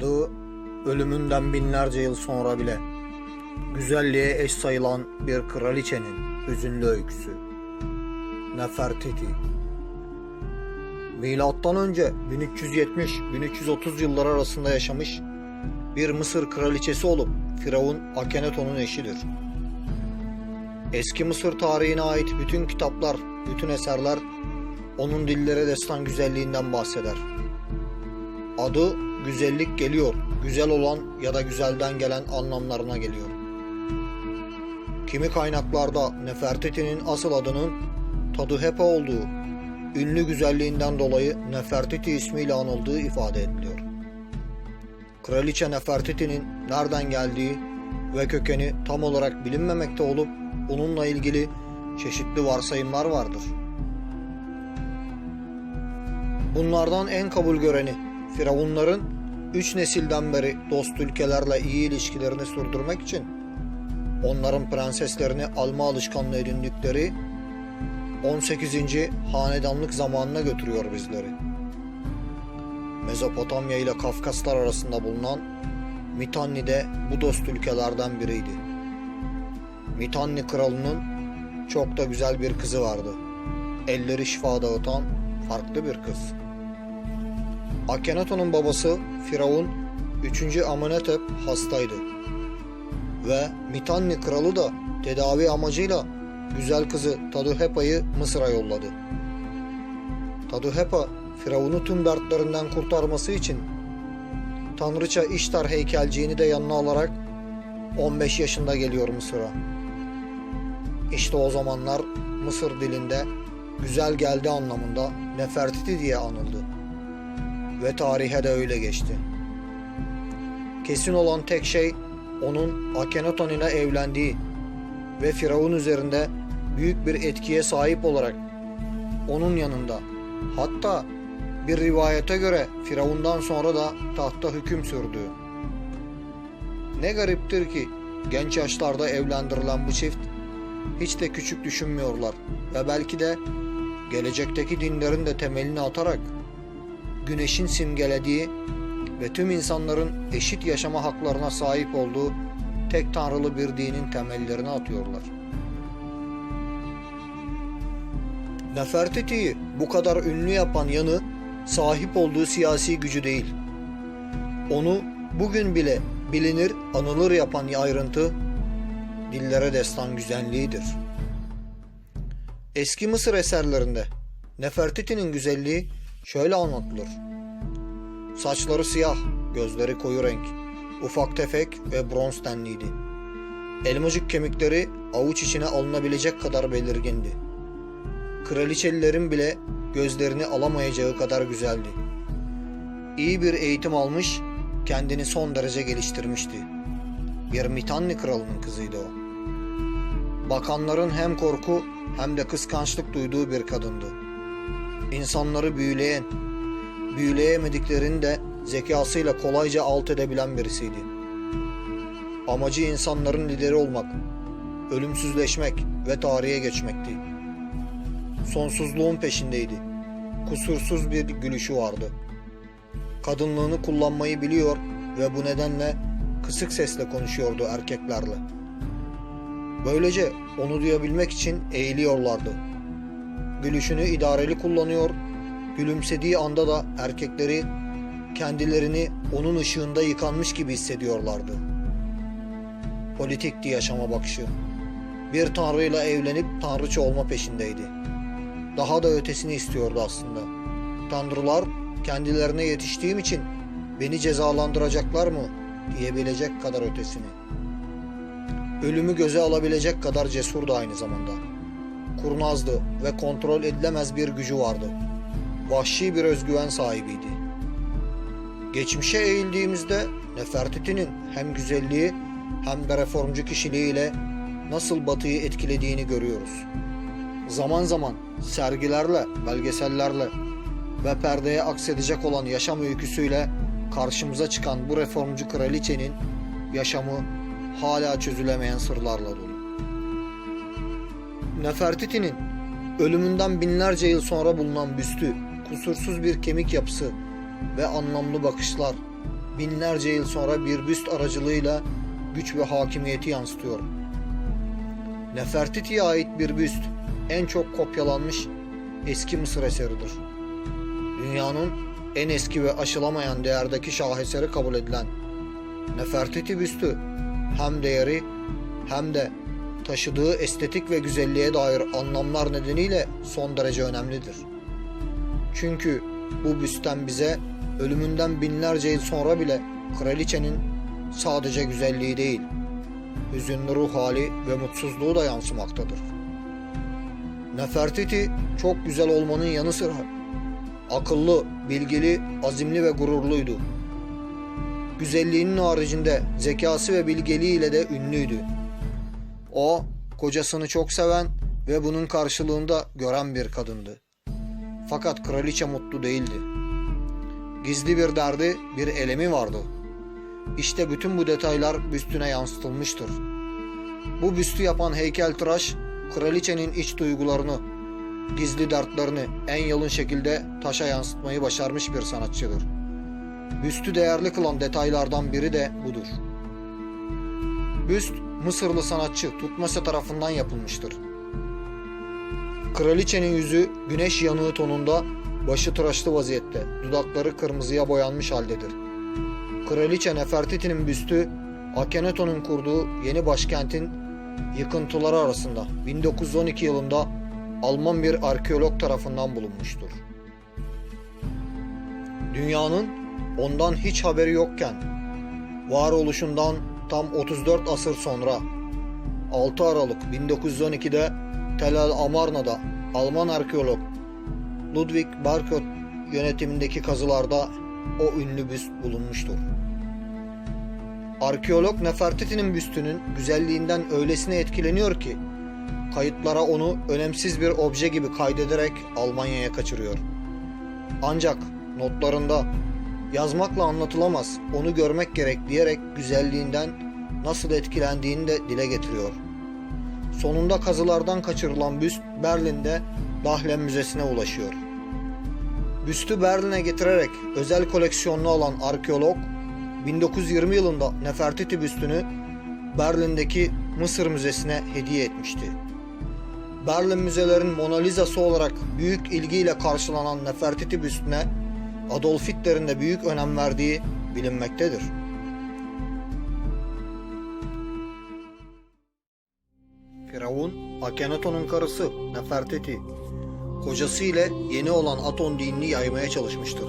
Adı ölümünden binlerce yıl sonra bile güzelliğe eş sayılan bir kraliçenin hüzünlü öyküsü. Nefertiti. Milattan önce 1370-1330 yıllar arasında yaşamış bir Mısır kraliçesi olup Firavun Akenaton'un eşidir. Eski Mısır tarihine ait bütün kitaplar, bütün eserler onun dillere destan güzelliğinden bahseder. Adı güzellik geliyor, güzel olan ya da güzelden gelen anlamlarına geliyor. Kimi kaynaklarda Nefertiti'nin asıl adının Taduhepa olduğu, ünlü güzelliğinden dolayı Nefertiti ismiyle anıldığı ifade ediliyor. Kraliçe Nefertiti'nin nereden geldiği ve kökeni tam olarak bilinmemekte olup onunla ilgili çeşitli varsayımlar vardır. Bunlardan en kabul göreni Firavunların üç nesilden beri dost ülkelerle iyi ilişkilerini sürdürmek için onların prenseslerini alma alışkanlığı edindikleri 18. hanedanlık zamanına götürüyor bizleri. Mezopotamya ile Kafkaslar arasında bulunan Mitanni de bu dost ülkelerden biriydi. Mitanni kralının çok da güzel bir kızı vardı. Elleri şifa dağıtan farklı bir kız. Akhenaton'un babası Firavun 3. Amenhotep hastaydı. Ve Mitanni kralı da tedavi amacıyla güzel kızı Taduhepa'yı Mısır'a yolladı. Taduhepa Firavun'u tüm dertlerinden kurtarması için Tanrıça İştar heykelciğini de yanına alarak 15 yaşında geliyor Mısır'a. İşte o zamanlar Mısır dilinde güzel geldi anlamında Nefertiti diye anıldı. Ve tarihe de öyle geçti. Kesin olan tek şey onun Akhenaton ile evlendiği ve Firavun üzerinde büyük bir etkiye sahip olarak onun yanında hatta bir rivayete göre Firavundan sonra da tahta hüküm sürdüğü. Ne gariptir ki genç yaşlarda evlendirilen bu çift hiç de küçük düşünmüyorlar ve belki de gelecekteki dinlerin de temelini atarak güneşin simgelediği ve tüm insanların eşit yaşama haklarına sahip olduğu tek tanrılı bir dinin temellerini atıyorlar. Nefertiti'yi bu kadar ünlü yapan yanı sahip olduğu siyasi gücü değil. Onu bugün bile bilinir, anılır yapan ayrıntı dillere destan güzelliğidir. Eski Mısır eserlerinde Nefertiti'nin güzelliği şöyle anlatılır. Saçları siyah, gözleri koyu renk, ufak tefek ve bronz tenliydi. Elmacık kemikleri avuç içine alınabilecek kadar belirgindi. Kraliçelilerin bile gözlerini alamayacağı kadar güzeldi. İyi bir eğitim almış, kendini son derece geliştirmişti. Bir Mitanni kralının kızıydı o. Bakanların hem korku hem de kıskançlık duyduğu bir kadındı. İnsanları büyüleyen, büyüleyemediklerini de zekasıyla kolayca alt edebilen birisiydi. Amacı insanların lideri olmak, ölümsüzleşmek ve tarihe geçmekti. Sonsuzluğun peşindeydi. Kusursuz bir gülüşü vardı. Kadınlığını kullanmayı biliyor ve bu nedenle kısık sesle konuşuyordu erkeklerle. Böylece onu duyabilmek için eğiliyorlardı. Gülüşünü idareli kullanıyor, gülümsediği anda da erkekleri kendilerini onun ışığında yıkanmış gibi hissediyorlardı. Politikti yaşama bakışı. Bir tanrıyla evlenip tanrıça olma peşindeydi. Daha da ötesini istiyordu aslında. Tanrılar kendilerine yetiştiğim için beni cezalandıracaklar mı diyebilecek kadar ötesini. Ölümü göze alabilecek kadar cesurdu aynı zamanda. Kurnazdı ve kontrol edilemez bir gücü vardı. Vahşi bir özgüven sahibiydi. Geçmişe eğildiğimizde Nefertiti'nin hem güzelliği hem de reformcu kişiliğiyle nasıl Batı'yı etkilediğini görüyoruz. Zaman zaman sergilerle, belgesellerle ve perdeye aksedecek olan yaşam öyküsüyle karşımıza çıkan bu reformcu kraliçenin yaşamı hala çözülemeyen sırlarla dolu. Nefertiti'nin ölümünden binlerce yıl sonra bulunan büstü, kusursuz bir kemik yapısı ve anlamlı bakışlar binlerce yıl sonra bir büst aracılığıyla güç ve hakimiyeti yansıtıyor. Nefertiti'ye ait bir büst en çok kopyalanmış eski Mısır eseridir. Dünyanın en eski ve aşılamayan değerdeki şaheseri kabul edilen Nefertiti büstü hem değeri hem de taşıdığı estetik ve güzelliğe dair anlamlar nedeniyle son derece önemlidir. Çünkü bu büsten bize ölümünden binlerce yıl sonra bile kraliçenin sadece güzelliği değil, hüzünlü ruh hali ve mutsuzluğu da yansımaktadır. Nefertiti çok güzel olmanın yanı sıra akıllı, bilgili, azimli ve gururluydu. Güzelliğinin haricinde zekası ve bilgeliğiyle de ünlüydü. O, kocasını çok seven ve bunun karşılığında gören bir kadındı. Fakat kraliçe mutlu değildi. Gizli bir derdi, bir elemi vardı. İşte bütün bu detaylar büstüne yansıtılmıştır. Bu büstü yapan heykeltıraş, kraliçenin iç duygularını, gizli dertlerini en yalın şekilde taşa yansıtmayı başarmış bir sanatçıdır. Büstü değerli kılan detaylardan biri de budur. Büst, Mısırlı sanatçı Tutmose tarafından yapılmıştır. Kraliçenin yüzü güneş yanığı tonunda, başı tıraşlı vaziyette, dudakları kırmızıya boyanmış haldedir. Kraliçe Nefertiti'nin büstü, Akhenaton'un kurduğu yeni başkentin yıkıntıları arasında 1912 yılında Alman bir arkeolog tarafından bulunmuştur. Dünyanın ondan hiç haberi yokken, varoluşundan tam 34 asır sonra 6 Aralık 1912'de Tel El Amarna'da Alman arkeolog Ludwig Barkot yönetimindeki kazılarda o ünlü büst bulunmuştur. Arkeolog Nefertiti'nin büstünün güzelliğinden öylesine etkileniyor ki kayıtlara onu önemsiz bir obje gibi kaydederek Almanya'ya kaçırıyor. Ancak notlarında yazmakla anlatılamaz, onu görmek gerek diyerek güzelliğinden nasıl etkilendiğini de dile getiriyor. Sonunda kazılardan kaçırılan büst Berlin'de Dahlem Müzesi'ne ulaşıyor. Büstü Berlin'e getirerek özel koleksiyonunu alan arkeolog 1920 yılında Nefertiti büstünü Berlin'deki Mısır Müzesi'ne hediye etmişti. Berlin müzelerin Mona Lisa'sı olarak büyük ilgiyle karşılanan Nefertiti büstüne Adolf Hitler'in de büyük önem verdiği bilinmektedir. Firavun, Akhenaton'un karısı Nefertiti, kocası ile yeni olan Aton dinini yaymaya çalışmıştır.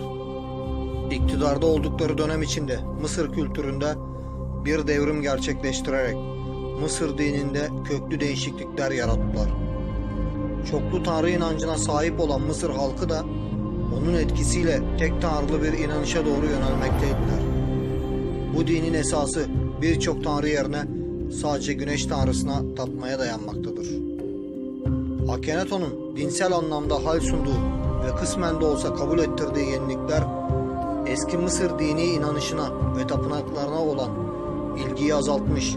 İktidarda oldukları dönem içinde Mısır kültüründe bir devrim gerçekleştirerek Mısır dininde köklü değişiklikler yarattılar. Çoklu tanrı inancına sahip olan Mısır halkı da onun etkisiyle tek tanrılı bir inanışa doğru yönelmekteydiler. Bu dinin esası birçok tanrı yerine sadece güneş tanrısına tapmaya dayanmaktadır. Akhenaton'un dinsel anlamda hal sunduğu ve kısmen de olsa kabul ettirdiği yenilikler eski Mısır dini inanışına ve tapınaklarına olan ilgiyi azaltmış.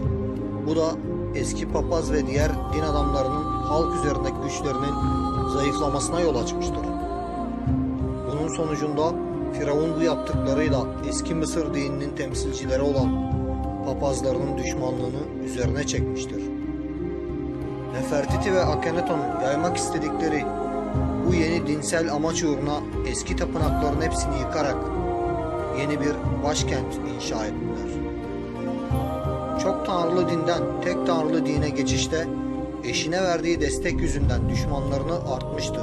Bu da eski papaz ve diğer din adamlarının halk üzerindeki güçlerinin zayıflamasına yol açmıştır. Sonucunda Firavun bu yaptıklarıyla eski Mısır dininin temsilcileri olan papazlarının düşmanlığını üzerine çekmiştir. Nefertiti ve Akhenaton'un yaymak istedikleri bu yeni dinsel amaç uğruna eski tapınakların hepsini yıkarak yeni bir başkent inşa ettiler. Çok tanrılı dinden tek tanrılı dine geçişte eşine verdiği destek yüzünden düşmanlarını artmıştı.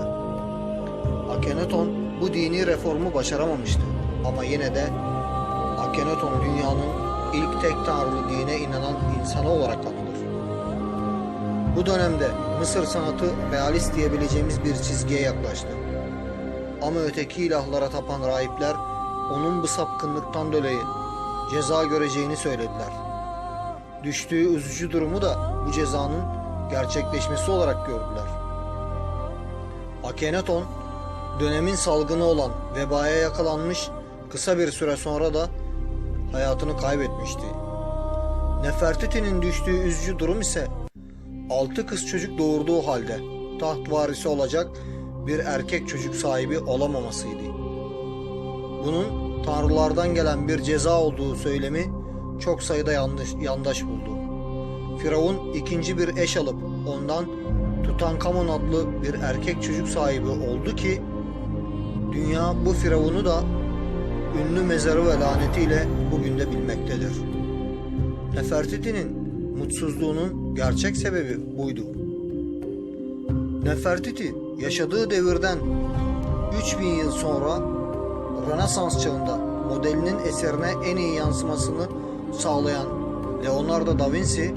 Akhenaton bu dini reformu başaramamıştı ama yine de Akhenaton dünyanın ilk tek tanrılı dine inanan insanı olarak anılır. Bu dönemde Mısır sanatı realist diyebileceğimiz bir çizgiye yaklaştı. Ama öteki ilahlara tapan rahipler onun bu sapkınlıktan dolayı ceza göreceğini söylediler. Düştüğü üzücü durumu da bu cezanın gerçekleşmesi olarak gördüler. Akhenaton dönemin salgını olan vebaya yakalanmış kısa bir süre sonra da hayatını kaybetmişti. Nefertiti'nin düştüğü üzücü durum ise altı kız çocuk doğurduğu halde taht varisi olacak bir erkek çocuk sahibi olamamasıydı. Bunun tanrılardan gelen bir ceza olduğu söylemi çok sayıda yanlış, yandaş buldu. Firavun ikinci bir eş alıp ondan Tutankamon adlı bir erkek çocuk sahibi oldu ki dünya bu Firavun'u da ünlü mezarı ve lanetiyle bugün de bilmektedir. Nefertiti'nin mutsuzluğunun gerçek sebebi buydu. Nefertiti yaşadığı devirden 3000 yıl sonra Rönesans çağında modelinin eserine en iyi yansımasını sağlayan Leonardo da Vinci,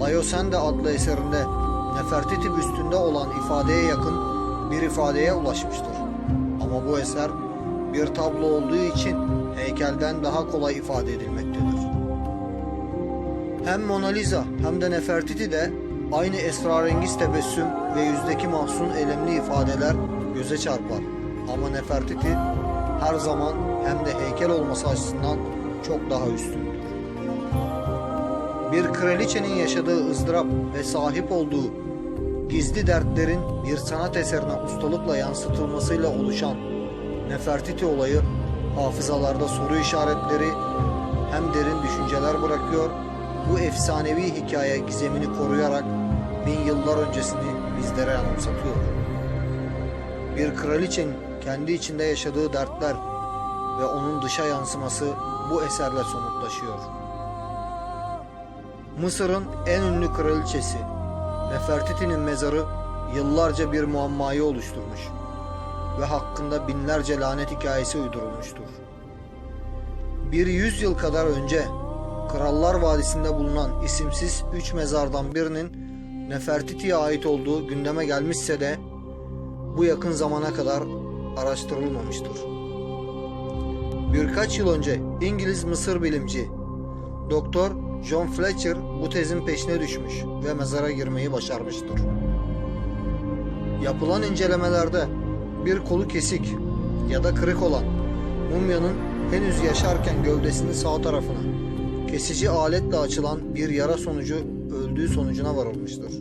Laosende adlı eserinde Nefertiti büstünde olan ifadeye yakın bir ifadeye ulaşmıştır. Ama bu eser bir tablo olduğu için heykelden daha kolay ifade edilmektedir. Hem Mona Lisa hem de Nefertiti de aynı esrarengiz tebessüm ve yüzdeki mahzun elemli ifadeler göze çarpar. Ama Nefertiti her zaman hem de heykel olması açısından çok daha üstündür. Bir kraliçenin yaşadığı ızdırap ve sahip olduğu gizli dertlerin bir sanat eserine ustalıkla yansıtılmasıyla oluşan Nefertiti olayı hafızalarda soru işaretleri hem derin düşünceler bırakıyor, bu efsanevi hikaye gizemini koruyarak bin yıllar öncesini bizlere anımsatıyor. Bir kraliçenin kendi içinde yaşadığı dertler ve onun dışa yansıması bu eserle somutlaşıyor. Mısır'ın en ünlü kraliçesi Nefertiti'nin mezarı yıllarca bir muammayı oluşturmuş ve hakkında binlerce lanet hikayesi uydurulmuştur. Bir yüzyıl kadar önce Krallar Vadisi'nde bulunan isimsiz üç mezardan birinin Nefertiti'ye ait olduğu gündeme gelmişse de bu yakın zamana kadar araştırılmamıştır. Birkaç yıl önce İngiliz Mısır bilimci Doktor John Fletcher bu tezin peşine düşmüş ve mezara girmeyi başarmıştır. Yapılan incelemelerde bir kolu kesik ya da kırık olan mumyanın henüz yaşarken gövdesinin sağ tarafına kesici aletle açılan bir yara sonucu öldüğü sonucuna varılmıştır.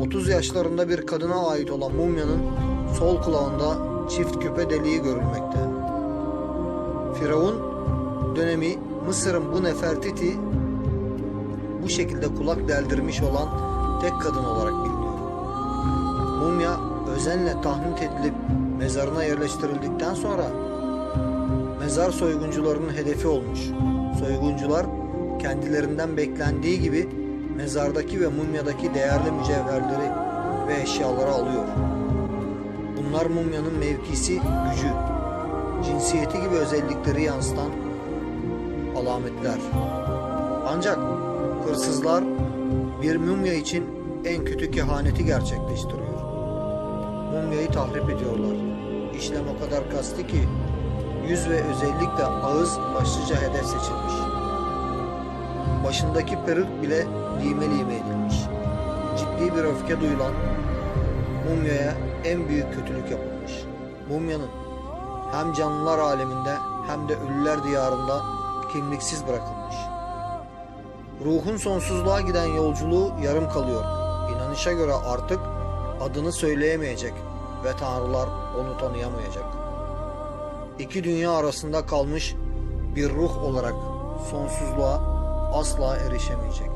30 yaşlarında bir kadına ait olan mumyanın sol kulağında çift küpe deliği görülmekte. Firavun dönemi Mısır'ın bu Nefertiti bu şekilde kulak deldirmiş olan tek kadın olarak biliniyor. Mumya özenle tahnit edilip mezarına yerleştirildikten sonra mezar soyguncularının hedefi olmuş. Soyguncular kendilerinden beklendiği gibi mezardaki ve mumyadaki değerli mücevherleri ve eşyaları alıyor. Bunlar mumyanın mevkisi, gücü, cinsiyeti gibi özellikleri yansıtan alametler. Ancak hırsızlar bir mumya için en kötü kehaneti gerçekleştiriyor. Mumyayı tahrip ediyorlar. İşlem o kadar kasti ki yüz ve özellikle ağız başlıca hedef seçilmiş. Başındaki peruk bile lime lime edilmiş. Ciddi bir öfke duyulan mumyaya en büyük kötülük yapılmış. Mumyanın hem canlılar aleminde hem de ölüler diyarında kimliksiz bırakılmış. Ruhun sonsuzluğa giden yolculuğu yarım kalıyor. İnanışa göre artık adını söyleyemeyecek ve tanrılar onu tanıyamayacak. İki dünya arasında kalmış bir ruh olarak sonsuzluğa asla erişemeyecek.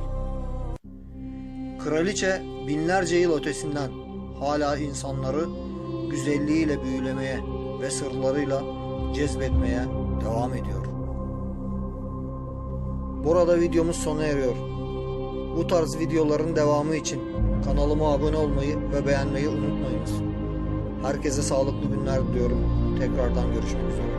Kraliçe binlerce yıl ötesinden hala insanları güzelliğiyle büyülemeye ve sırlarıyla cezbetmeye devam ediyor. Burada videomuz sona eriyor. Bu tarz videoların devamı için kanalıma abone olmayı ve beğenmeyi unutmayınız. Herkese sağlıklı günler diliyorum. Tekrardan görüşmek üzere.